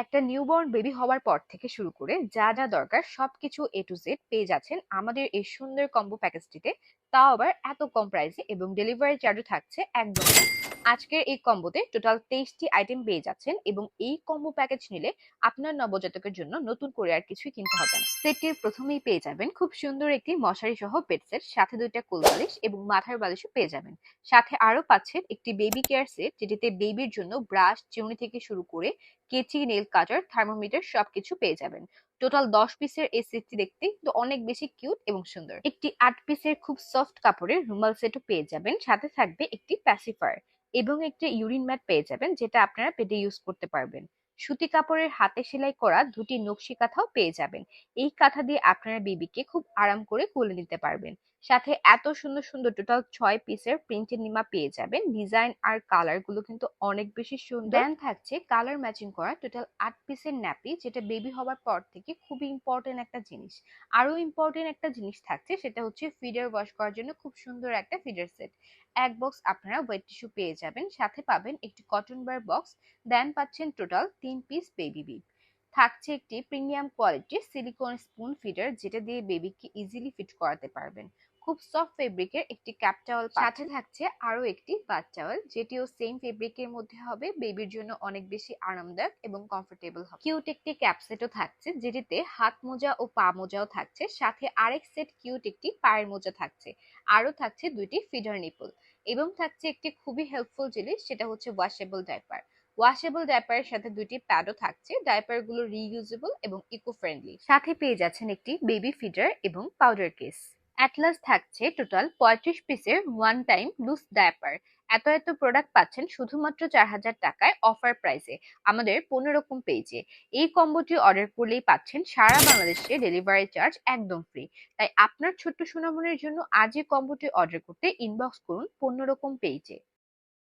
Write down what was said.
একটা newborn baby হওয়ার পর থেকে শুরু করে যা যা দরকার সবকিছু এ টু জেড পেয়ে যাচ্ছেন আমাদের এই সুন্দর কম্বো প্যাকেজটিতে তাও আবার এত কম প্রাইসে এবং ডেলিভারি চার্জও থাকছে একদম। আজকের এই কম্বোতে টোটাল তেইশটি আইটেম পেয়ে যাচ্ছেন এবং এই কম্বো প্যাকেজ নিলে আপনার নবজাতকের জন্য নতুন করে আর কিছুই কিনতে হবে না। সেটটির প্রথমেই পেয়ে যাবেন খুব সুন্দর একটি মশারি সহ বেড সেট সাথে দুইটা কোল বালিশ এবং মাথার বালিশও পেয়ে যাবেন। সাথে আরও পাচ্ছেন একটি বেবি কেয়ার সেট যেটিতে বেবির জন্য ব্রাশ চিমনি থেকে শুরু করে কেচি নেল কাটার থার্মোমিটার সবকিছু পেয়ে যাবেন। টোটাল দশ পিসের এই সেটটি দেখতে কিন্তু অনেক বেশি কিউট এবং সুন্দর। একটি আট পিসের খুব সফট কাপড়ের রুমাল সেটও পেয়ে যাবেন, সাথে থাকবে একটি প্যাসিফায়ার এবং একটি ইউরিন ম্যাট পেয়ে যাবেন, যেটা আপনারা পেটে ইউজ করতে পারবেন। সুতি কাপড়ের হাতে সেলাই করা দুটি নকশি কাঁথাও পেয়ে যাবেন। এই কাঁথা দিয়ে আপনারা বেবিকে খুব আরাম করে কোলে নিতে পারবেন। সাথে এত সুন্দর সুন্দর টোটাল ছয় পিসের প্রিন্টের নিমা পেয়ে যাবেন। ডিজাইন আর কালারগুলো কিন্তু অনেক বেশি সুন্দর। দেন থাকছে কালার ম্যাচিং করা টোটাল আট পিসের ন্যাপি যেটা বেবি হওয়ার পর থেকে খুবই ইম্পর্টেন্ট একটা জিনিস। আরও ইম্পর্টেন্ট একটা জিনিস থাকছে, সেটা হচ্ছে ফিডার ওয়াশ করার জন্য খুব সুন্দর একটা ফিডার সেট এক বক্স আপনারা ওয়েট টিস্যু পেয়ে যাবেন। সাথে পাবেন একটি কটন বার বক্স দেন পাচ্ছেন টোটাল তিন পিস বেবি বিপ থাকছে একটি প্রিমিয়াম কোয়ালিটির সিলিকন স্পুন ফিডার যেটা দিয়ে বেবিকে ইজিলি ফিট করাতে পারবেন। খুব সফট ফেব্রিকের একটি ক্যাপ টাওয়াল সাথে থাকছে আরও একটি বাথ টাওয়াল যেটিও সেম ফেব্রিকের মধ্যে হবে। বেবির জন্য অনেক বেশি আরামদায়ক এবং কমফোর্টেবল হবে। কিউট একটি ক্যাপ সেটও থাকছে, যেটিতে হাত মোজা ও পা মোজাও থাকছে। সাথে আরেক সেট কিউট একটি পায়ের মোজা থাকছে। আরও থাকছে দুইটি ফিডার নিপল এবং থাকছে একটি খুবই হেল্পফুল জিনিস, সেটা হচ্ছে ওয়াশেবল ডাইপার ওয়াশেবল ডাইপারের সাথে দুটি প্যাডও থাকছে। ডাইপারগুলো রিইউজেবল এবং ইকো ফ্রেন্ডলি সাথে পেয়ে যাচ্ছেন একটি বেবি ফিডার এবং পাউডার কেস অ্যাটলাস থাকছে টোটাল পঁয়ত্রিশ পিসের ওয়ান টাইম লুজ ডায়াপার এত এত প্রোডাক্ট পাচ্ছেন শুধুমাত্র চার হাজার টাকায় অফার প্রাইসে আমাদের রকম পেজে এই কম্বোটি অর্ডার করলেই পাচ্ছেন সারা বাংলাদেশে ডেলিভারি চার্জ একদম ফ্রি তাই আপনার ছোট্ট সোনামনের জন্য আজই কম্বোটি অর্ডার করতে ইনবক্স করুন রকম পেজে